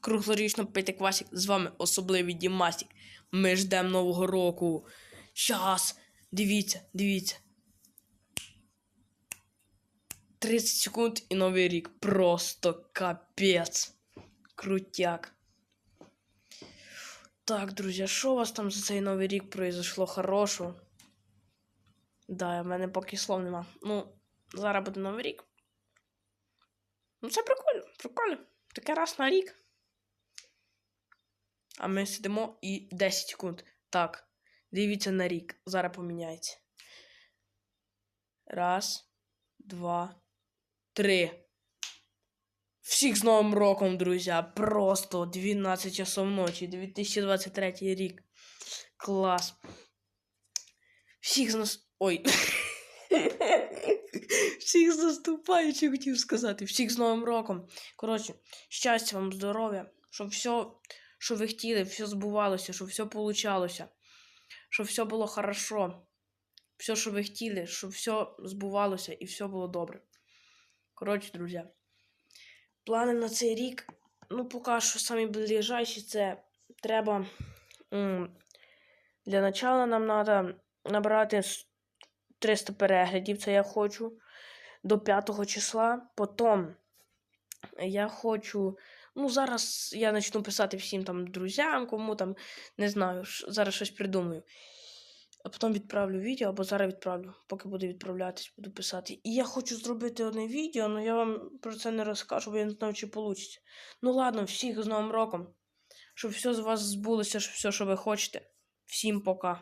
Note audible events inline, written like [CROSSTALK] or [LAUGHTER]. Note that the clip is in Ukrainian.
круглорічно пити квасик. З вами особливий Дімасік. Ми ждемо Нового року. Щас. Дивіться, дивіться. 30 секунд і новий рік. Просто капець. Крутяк. Так, друзі, що у вас там за цей новий рік произошло хорошого? Да, в мене поки слов нема. Ну, зараз буде новий рік. Ну, це прикольно, прикольно. Таке раз на рік. А ми сидимо і 10 секунд. Так, дивіться на рік. Зараз поміняється. Раз, два, три. Всіх з Новим роком, друзі. Просто 12 часов ночі, 2023 рік. Клас. Всіх з нас. Ой. [LAUGHS] Всіх з наступаючим хотів сказати. Всіх з Новим роком. Коротше, щастя вам, здоров'я, щоб все, що ви хотіли, все збувалося, щоб все получалося, щоб все було хорошо. Все, що ви хотіли, щоб все збувалося і все було добре. Коротше, друзі. Плани на цей рік, ну, поки що самі ближайші, це треба. Для начала нам треба набрати 300 переглядів, це я хочу до 5 числа. Потім я хочу. Ну, зараз я почну писати всім там друзям, кому там, не знаю, зараз щось придумаю. А потім відправлю відео, або зараз відправлю, поки буду відправлятись, буду писати. І я хочу зробити одне відео, але я вам про це не розкажу, бо я не знаю, чи вийде. Ну ладно, всіх з Новим роком. Щоб все з вас збулося, щоб все, що ви хочете. Всім пока.